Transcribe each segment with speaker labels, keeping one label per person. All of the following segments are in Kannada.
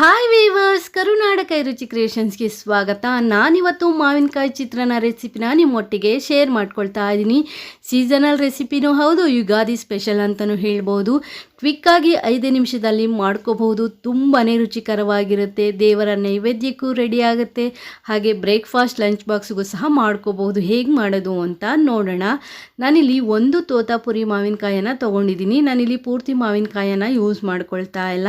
Speaker 1: ಹಾಯ್ ವೀವರ್ಸ್ ಕೈ ರುಚಿ ಕ್ರಿಯೇಷನ್ಸ್ಗೆ ಸ್ವಾಗತ. ನಾನಿವತ್ತು ಮಾವಿನಕಾಯಿ ಚಿತ್ರಾನ್ನ ರೆಸಿಪಿನ ನಿಮ್ಮೊಟ್ಟಿಗೆ ಶೇರ್ ಮಾಡ್ಕೊಳ್ತಾ ಇದ್ದೀನಿ. ಸೀಸನಲ್ ರೆಸಿಪಿನೂ ಹೌದು, ಯುಗಾದಿ ಸ್ಪೆಷಲ್ ಅಂತಲೂ ಹೇಳ್ಬೋದು. ಕ್ವಿಕ್ಕಾಗಿ ಐದು ನಿಮಿಷದಲ್ಲಿ ಮಾಡ್ಕೋಬಹುದು. ತುಂಬಾ ರುಚಿಕರವಾಗಿರುತ್ತೆ. ದೇವರ ನೈವೇದ್ಯಕ್ಕೂ ರೆಡಿ ಆಗುತ್ತೆ. ಹಾಗೆ ಬ್ರೇಕ್ಫಾಸ್ಟ್ ಲಂಚ್ ಬಾಕ್ಸ್ಗೂ ಸಹ ಮಾಡ್ಕೋಬಹುದು. ಹೇಗೆ ಮಾಡೋದು ಅಂತ ನೋಡೋಣ. ನಾನಿಲ್ಲಿ ಒಂದು ತೋತಾಪುರಿ ಮಾವಿನಕಾಯನ್ನು ತೊಗೊಂಡಿದ್ದೀನಿ. ನಾನಿಲ್ಲಿ ಪೂರ್ತಿ ಮಾವಿನಕಾಯನ್ನು ಯೂಸ್ ಮಾಡ್ಕೊಳ್ತಾ ಇಲ್ಲ.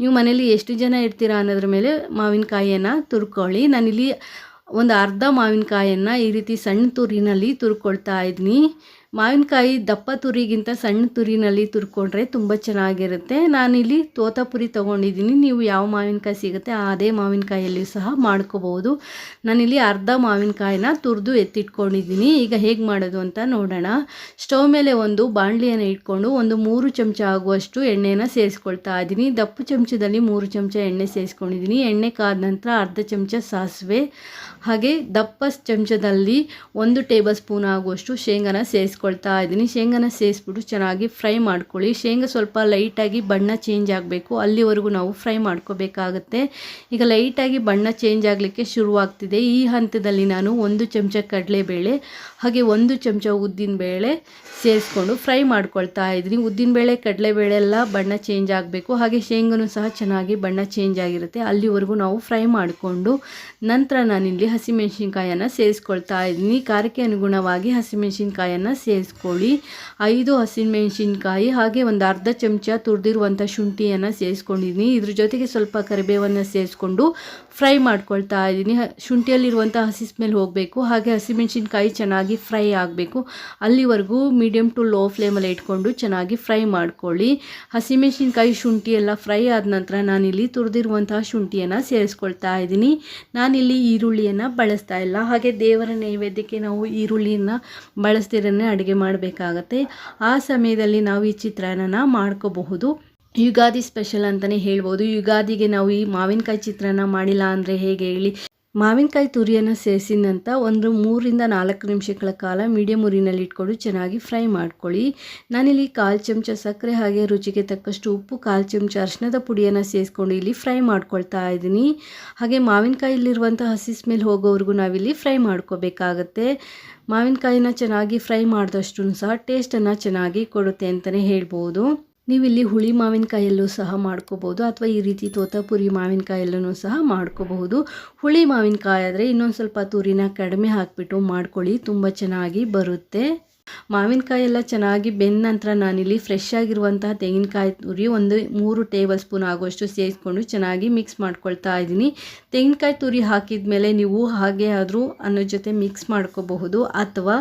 Speaker 1: ನೀವು ಮನೇಲಿ ಎಷ್ಟು ಜನ ಇರ್ತೀರಾ ಅನ್ನೋದ್ರ ಮೇಲೆ ಮಾವಿನಕಾಯಿಯನ್ನು ತುರ್ಕೊಳ್ಳಿ. ನಾನಿಲ್ಲಿ ಒಂದು ಅರ್ಧ ಮಾವಿನಕಾಯನ್ನು ಈ ರೀತಿ ಸಣ್ಣ ತುರಿನಲ್ಲಿ ತುರ್ಕೊಳ್ತಾ ಇದ್ದೀನಿ ಮಾವಿನಕಾಯಿ ದಪ್ಪ ತುರಿಗಿಂತ ಸಣ್ಣ ತುರಿನಲ್ಲಿ ತುರ್ಕೊಂಡ್ರೆ ತುಂಬ ಚೆನ್ನಾಗಿರುತ್ತೆ. ನಾನಿಲ್ಲಿ ತೋತಾಪುರಿ ತೊಗೊಂಡಿದ್ದೀನಿ. ನೀವು ಯಾವ ಮಾವಿನಕಾಯಿ ಸಿಗುತ್ತೆ ಅದೇ ಮಾವಿನಕಾಯಲ್ಲಿ ಸಹ ಮಾಡ್ಕೋಬೋದು ನಾನಿಲ್ಲಿ ಅರ್ಧ ಮಾವಿನಕಾಯಿನ ತುರಿದು ಎತ್ತಿಟ್ಕೊಂಡಿದ್ದೀನಿ. ಈಗ ಹೇಗೆ ಮಾಡೋದು ಅಂತ ನೋಡೋಣ. ಸ್ಟವ್ ಮೇಲೆ ಒಂದು ಬಾಣಲಿಯನ್ನು ಇಟ್ಕೊಂಡು ಒಂದು ಮೂರು ಚಮಚ ಆಗುವಷ್ಟು ಎಣ್ಣೆನ ಸೇರಿಸ್ಕೊಳ್ತಾ ಇದ್ದೀನಿ. ದಪ್ಪು ಚಮಚದಲ್ಲಿ ಮೂರು ಚಮಚ ಎಣ್ಣೆ ಸೇರಿಸ್ಕೊಂಡಿದ್ದೀನಿ. ಎಣ್ಣೆ ಕಾದ ನಂತರ ಅರ್ಧ ಚಮಚ ಸಾಸಿವೆ ಹಾಗೆ ದಪ್ಪ ಚಮಚದಲ್ಲಿ ಒಂದು ಟೇಬಲ್ ಸ್ಪೂನ್ ಆಗುವಷ್ಟು ಶೇಂಗಾನ ಸೇರಿಸ್ಕೊಳ್ತಾ ಇದ್ದೀನಿ. ಶೇಂಗಾನ ಸೇರಿಸ್ಬಿಟ್ಟು ಚೆನ್ನಾಗಿ ಫ್ರೈ ಮಾಡ್ಕೊಳ್ಳಿ. ಶೇಂಗಾ ಸ್ವಲ್ಪ ಲೈಟಾಗಿ ಬಣ್ಣ ಚೇಂಜ್ ಆಗಬೇಕು. ಅಲ್ಲಿವರೆಗೂ ನಾವು ಫ್ರೈ ಮಾಡ್ಕೋಬೇಕಾಗತ್ತೆ. ಈಗ ಲೈಟಾಗಿ ಬಣ್ಣ ಚೇಂಜ್ ಆಗಲಿಕ್ಕೆ ಶುರುವಾಗ್ತಿದೆ. ಈ ಹಂತದಲ್ಲಿ ನಾನು ಒಂದು ಚಮಚ ಕಡಲೆಬೇಳೆ, ಹಾಗೆ ಒಂದು ಚಮಚ ಉದ್ದಿನ ಬೇಳೆ ಸೇರಿಸ್ಕೊಂಡು ಫ್ರೈ ಮಾಡ್ಕೊಳ್ತಾ ಇದ್ದೀನಿ. ಉದ್ದಿನಬೇಳೆ ಕಡಲೆಬೇಳೆ ಎಲ್ಲ ಬಣ್ಣ ಚೇಂಜ್ ಆಗಬೇಕು. ಹಾಗೆ ಶೇಂಗನೂ ಸಹ ಚೆನ್ನಾಗಿ ಬಣ್ಣ ಚೇಂಜ್ ಆಗಿರುತ್ತೆ. ಅಲ್ಲಿವರೆಗೂ ನಾವು ಫ್ರೈ ಮಾಡಿಕೊಂಡು ನಂತರ ನಾನಿಲ್ಲಿ ಹಸಿಮೆಣ್ಸಿನ್ಕಾಯನ್ನು ಸೇರಿಸ್ಕೊಳ್ತಾ ಇದ್ದೀನಿ ಖಾರಕ್ಕೆ ಅನುಗುಣವಾಗಿ ಹಸಿಮೆಣಸಿನ್ಕಾಯನ್ನು ಸೇರಿಸ್ಕೊಳ್ಳಿ. ಐದು ಹಸಿಮೆಣ್ಸಿನ್ಕಾಯಿ ಹಾಗೆ ಒಂದು ಅರ್ಧ ಚಮಚ ತುರಿದಿರುವಂಥ ಶುಂಠಿಯನ್ನು ಸೇರಿಸ್ಕೊಂಡಿದ್ದೀನಿ ಇದ್ರ ಜೊತೆಗೆ ಸ್ವಲ್ಪ ಕರಿಬೇವನ್ನು ಸೇರಿಸ್ಕೊಂಡು ಫ್ರೈ ಮಾಡ್ಕೊಳ್ತಾ ಇದ್ದೀನಿ. ಶುಂಠಿಯಲ್ಲಿರುವಂಥ ಹಸಿ ಸ್ಮೆಲ್ ಹೋಗಬೇಕು. ಹಾಗೆ ಹಸಿಮೆಣ್ಸಿನ್ಕಾಯಿ ಚೆನ್ನಾಗಿ ಫ್ರೈ ಆಗಬೇಕು. ಅಲ್ಲಿವರೆಗೂ ಮೀಡಿಯಮ್ ಟು ಲೋ ಫ್ಲೇಮಲ್ಲಿ ಇಟ್ಕೊಂಡು ಚೆನ್ನಾಗಿ ಫ್ರೈ ಮಾಡ್ಕೊಳ್ಳಿ. ಹಸಿಮೆಣ್ಸಿನ್ಕಾಯಿ, ಶುಂಠಿ ಎಲ್ಲ ಫ್ರೈ ಆದ ನಂತರ ನಾನಿಲ್ಲಿ ತುರಿದಿರುವಂತಹ ಶುಂಠಿಯನ್ನು ಸೇರಿಸ್ಕೊಳ್ತಾ ಇದ್ದೀನಿ. ನಾನಿಲ್ಲಿ ಈರುಳ್ಳಿಯನ್ನು ಬಳಸ್ತಾ ಇಲ್ಲ. ಹಾಗೆ ದೇವರ ನೈವೇದ್ಯಕ್ಕೆ ನಾವು ಈರುಳ್ಳಿಯನ್ನು ಬಳಸ್ತಿರನ್ನೇ ಅಡುಗೆ ಮಾಡಬೇಕಾಗತ್ತೆ. ಆ ಸಮಯದಲ್ಲಿ ನಾವು ಈ ಚಿತ್ರಾನ್ನ ಮಾಡ್ಕೋಬಹುದು. ಯುಗಾದಿ ಸ್ಪೆಷಲ್ ಅಂತಲೇ ಹೇಳ್ಬೋದು. ಯುಗಾದಿಗೆ ನಾವು ಈ ಮಾವಿನಕಾಯಿ ಚಿತ್ರಾನ್ನ ಮಾಡಿಲ್ಲ ಅಂದರೆ ಹೇಗೆ ಹೇಳಿ? ಮಾವಿನಕಾಯಿ ತುರಿಯನ್ನು ಸೇರಿಸಿದಂತ ಒಂದು ಮೂರಿಂದ ನಾಲ್ಕು ನಿಮಿಷಗಳ ಕಾಲ ಮೀಡಿಯಮ್ ಉರಿನಲ್ಲಿ ಇಟ್ಕೊಂಡು ಚೆನ್ನಾಗಿ ಫ್ರೈ ಮಾಡ್ಕೊಳ್ಳಿ. ನಾನಿಲ್ಲಿ ಕಾಲು ಚಮಚ ಸಕ್ಕರೆ ಹಾಗೆ ರುಚಿಗೆ ತಕ್ಕಷ್ಟು ಉಪ್ಪು, ಕಾಲು ಚಮಚ ಅರಿಶಿನದ ಪುಡಿಯನ್ನು ಸೇರಿಸ್ಕೊಂಡು ಇಲ್ಲಿ ಫ್ರೈ ಮಾಡ್ಕೊಳ್ತಾ ಇದ್ದೀನಿ. ಹಾಗೆ ಮಾವಿನಕಾಯಿಲಿರುವಂಥ ಹಸಿ ಸ್ಮೆಲ್ ಹೋಗೋವರೆಗೂ ನಾವಿಲ್ಲಿ ಫ್ರೈ ಮಾಡ್ಕೋಬೇಕಾಗತ್ತೆ. ಮಾವಿನಕಾಯಿನ ಚೆನ್ನಾಗಿ ಫ್ರೈ ಮಾಡಿದಷ್ಟು ಸಹ ಟೇಸ್ಟನ್ನು ಚೆನ್ನಾಗಿ ಕೊಡುತ್ತೆ ಅಂತಲೇ ಹೇಳ್ಬೋದು. ನೀವಿಲ್ಲಿ ಹುಳಿ ಮಾವಿನಕಾಯಲ್ಲೂ ಸಹ ಮಾಡ್ಕೋಬೋದು ಅಥವಾ ಈ ರೀತಿ ತೋತಾಪುರಿ ಮಾವಿನಕಾಯಲ್ಲೂ ಸಹ ಮಾಡ್ಕೋಬಹುದು. ಹುಳಿ ಮಾವಿನಕಾಯಿ ಆದರೆ ಇನ್ನೊಂದು ಸ್ವಲ್ಪ ತುರಿನ ಕಡಿಮೆ ಹಾಕಿಬಿಟ್ಟು ಮಾಡ್ಕೊಳ್ಳಿ, ತುಂಬ ಚೆನ್ನಾಗಿ ಬರುತ್ತೆ. ಮಾವಿನಕಾಯಿ ಎಲ್ಲ ಚೆನ್ನಾಗಿ ಬೆಂದ ನಂತರ ನಾನಿಲ್ಲಿ ಫ್ರೆಶ್ ಆಗಿರುವಂತಹ ತೆಂಗಿನಕಾಯಿ ತುರಿ ಒಂದು ಮೂರು ಟೇಬಲ್ ಸ್ಪೂನ್ ಆಗುವಷ್ಟು ಸೇರಿಸ್ಕೊಂಡು ಚೆನ್ನಾಗಿ ಮಿಕ್ಸ್ ಮಾಡ್ಕೊಳ್ತಾ ಇದ್ದೀನಿ. ತೆಂಗಿನಕಾಯಿ ತುರಿ ಹಾಕಿದ ಮೇಲೆ ನೀವು ಹಾಗೆ ಆದರೂ ಅನ್ನೋ ಜೊತೆ ಮಿಕ್ಸ್ ಮಾಡ್ಕೋಬಹುದು ಅಥವಾ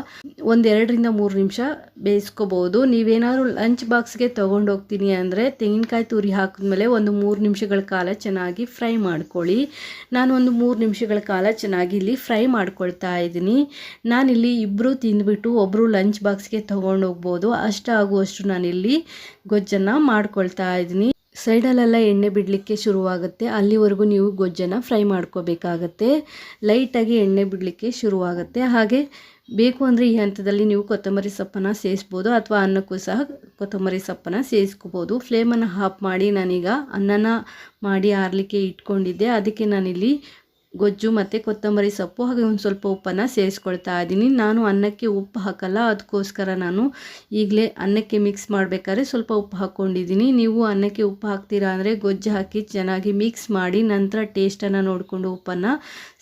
Speaker 1: ಒಂದೆರಡರಿಂದ ಮೂರು ನಿಮಿಷ ಬೇಯಿಸ್ಕೋಬಹುದು. ನೀವೇನಾದ್ರೂ ಲಂಚ್ ಬಾಕ್ಸ್ಗೆ ತೊಗೊಂಡು ಹೋಗ್ತೀನಿ ಅಂದರೆ ತೆಂಗಿನಕಾಯಿ ತುರಿ ಹಾಕಿದ್ಮೇಲೆ ಒಂದು ಮೂರು ನಿಮಿಷಗಳ ಕಾಲ ಚೆನ್ನಾಗಿ ಫ್ರೈ ಮಾಡ್ಕೊಳ್ಳಿ. ನಾನು ಒಂದು ಮೂರು ನಿಮಿಷಗಳ ಕಾಲ ಚೆನ್ನಾಗಿ ಇಲ್ಲಿ ಫ್ರೈ ಮಾಡ್ಕೊಳ್ತಾ ಇದ್ದೀನಿ. ನಾನಿಲ್ಲಿ ಇಬ್ಬರು ತಿಂದ್ಬಿಟ್ಟು ಒಬ್ಬರು ಲಂಚ್ ಬಾಕ್ಸ್ಗೆ ತೊಗೊಂಡು ಹೋಗ್ಬೋದು. ಅಷ್ಟಾಗುವಷ್ಟು ನಾನಿಲ್ಲಿ ಗೊಜ್ಜನ್ನು ಮಾಡ್ಕೊಳ್ತಾ ಇದ್ದೀನಿ. ಸೈಡಲ್ಲೆಲ್ಲ ಎಣ್ಣೆ ಬಿಡಲಿಕ್ಕೆ ಶುರುವಾಗುತ್ತೆ. ಅಲ್ಲಿವರೆಗೂ ನೀವು ಗೊಜ್ಜನ್ನು ಫ್ರೈ ಮಾಡ್ಕೋಬೇಕಾಗತ್ತೆ. ಲೈಟಾಗಿ ಎಣ್ಣೆ ಬಿಡಲಿಕ್ಕೆ ಶುರುವಾಗುತ್ತೆ. ಹಾಗೆ ಬೇಕು ಅಂದರೆ ಈ ಹಂತದಲ್ಲಿ ನೀವು ಕೊತ್ತಂಬರಿ ಸೊಪ್ಪನ್ನು ಸೇರಿಸ್ಬೋದು ಅಥವಾ ಅನ್ನಕ್ಕೂ ಸಹ ಕೊತ್ತಂಬರಿ ಸೊಪ್ಪನ್ನು ಸೇರಿಸ್ಕೋಬೋದು ಫ್ಲೇಮನ್ನು ಹಾಫ್ ಮಾಡಿ ನಾನೀಗ ಅನ್ನನ ಮಾಡಿ ಆರಲಿಕ್ಕೆ ಇಟ್ಕೊಂಡಿದ್ದೆ. ಅದಕ್ಕೆ ನಾನಿಲ್ಲಿ ಗೊಜ್ಜು ಮತ್ತು ಕೊತ್ತಂಬರಿ ಸೊಪ್ಪು ಹಾಗೆ ಒಂದು ಸ್ವಲ್ಪ ಉಪ್ಪನ್ನು ಸೇರಿಸ್ಕೊಳ್ತಾ ಇದ್ದೀನಿ. ನಾನು ಅನ್ನಕ್ಕೆ ಉಪ್ಪು ಹಾಕಲ್ಲ ಅದಕ್ಕೋಸ್ಕರ ನಾನು ಈಗಲೇ ಅನ್ನಕ್ಕೆ ಮಿಕ್ಸ್ ಮಾಡಬೇಕಾದ್ರೆ ಸ್ವಲ್ಪ ಉಪ್ಪು ಹಾಕ್ಕೊಂಡಿದ್ದೀನಿ. ನೀವು ಅನ್ನಕ್ಕೆ ಉಪ್ಪು ಹಾಕ್ತೀರಾ ಅಂದರೆ ಗೊಜ್ಜು ಹಾಕಿ ಚೆನ್ನಾಗಿ ಮಿಕ್ಸ್ ಮಾಡಿ ನಂತರ ಟೇಸ್ಟನ್ನು ನೋಡಿಕೊಂಡು ಉಪ್ಪನ್ನು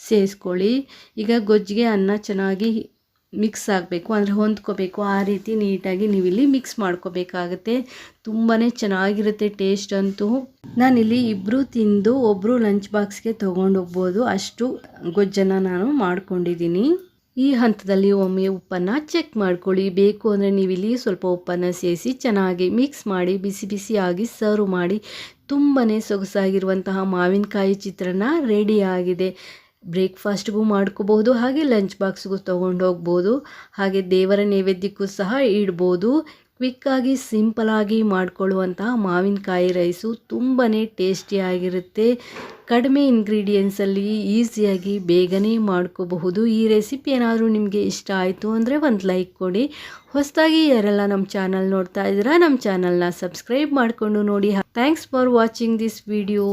Speaker 1: ಸೇರಿಸ್ಕೊಳ್ಳಿ. ಈಗ ಗೊಜ್ಜಿಗೆ ಅನ್ನ ಚೆನ್ನಾಗಿ ಮಿಕ್ಸ್ ಆಗಬೇಕು. ಅಂದರೆ ಹೊಂದ್ಕೋಬೇಕು. ಆ ರೀತಿ ನೀಟಾಗಿ ನೀವಿಲ್ಲಿ ಮಿಕ್ಸ್ ಮಾಡ್ಕೋಬೇಕಾಗತ್ತೆ. ತುಂಬಾ ಚೆನ್ನಾಗಿರುತ್ತೆ ಟೇಸ್ಟ್ ಅಂತೂ. ನಾನಿಲ್ಲಿ ಇಬ್ಬರು ತಿಂದು ಒಬ್ಬರು ಲಂಚ್ ಬಾಕ್ಸ್ಗೆ ತೊಗೊಂಡು ಹೋಗ್ಬೋದು. ಅಷ್ಟು ಗೊಜ್ಜನ್ನು ನಾನು ಮಾಡ್ಕೊಂಡಿದ್ದೀನಿ. ಈ ಹಂತದಲ್ಲಿ ಒಮ್ಮೆ ಉಪ್ಪನ್ನು ಚೆಕ್ ಮಾಡ್ಕೊಳ್ಳಿ. ಬೇಕು ಅಂದರೆ ನೀವಿಲ್ಲಿ ಸ್ವಲ್ಪ ಉಪ್ಪನ್ನು ಸೇರಿಸಿ ಚೆನ್ನಾಗಿ ಮಿಕ್ಸ್ ಮಾಡಿ, ಬಿಸಿ ಬಿಸಿಯಾಗಿ ಸರ್ವ್ ಮಾಡಿ ತುಂಬಾ ಸೊಗಸಾಗಿರುವಂತಹ ಮಾವಿನಕಾಯಿ ಚಿತ್ರಾನ್ನ ರೆಡಿಯಾಗಿದೆ ಬ್ರೇಕ್ಫಾಸ್ಟ್ಗೂ ಮಾಡ್ಕೋಬಹುದು ಹಾಗೆ ಲಂಚ್ ಬಾಕ್ಸ್ಗೂ ತೊಗೊಂಡು ಹೋಗ್ಬೋದು, ಹಾಗೆ ದೇವರ ನೈವೇದ್ಯಕ್ಕೂ ಸಹ ಇಡ್ಬೋದು. ಕ್ವಿಕ್ಕಾಗಿ ಸಿಂಪಲಾಗಿ ಮಾಡಿಕೊಳ್ಳುವಂತಹ ಮಾವಿನಕಾಯಿ ರೈಸು ತುಂಬಾ ಟೇಸ್ಟಿಯಾಗಿರುತ್ತೆ ಕಡಿಮೆ ಇಂಗ್ರೀಡಿಯೆಂಟ್ಸಲ್ಲಿ ಈಸಿಯಾಗಿ ಬೇಗನೆ ಮಾಡ್ಕೋಬಹುದು. ಈ ರೆಸಿಪಿ ಏನಾದರೂ ನಿಮಗೆ ಇಷ್ಟ ಆಯಿತು ಅಂದರೆ ಒಂದು ಲೈಕ್ ಕೊಡಿ. ಹೊಸದಾಗಿ ಯಾರೆಲ್ಲ ನಮ್ಮ ಚಾನಲ್ ನೋಡ್ತಾ ಇದ್ದೀರಾ, ನಮ್ಮ ಚಾನಲ್ನ ಸಬ್ಸ್ಕ್ರೈಬ್ ಮಾಡಿಕೊಂಡು ನೋಡಿ. Thanks for watching this video.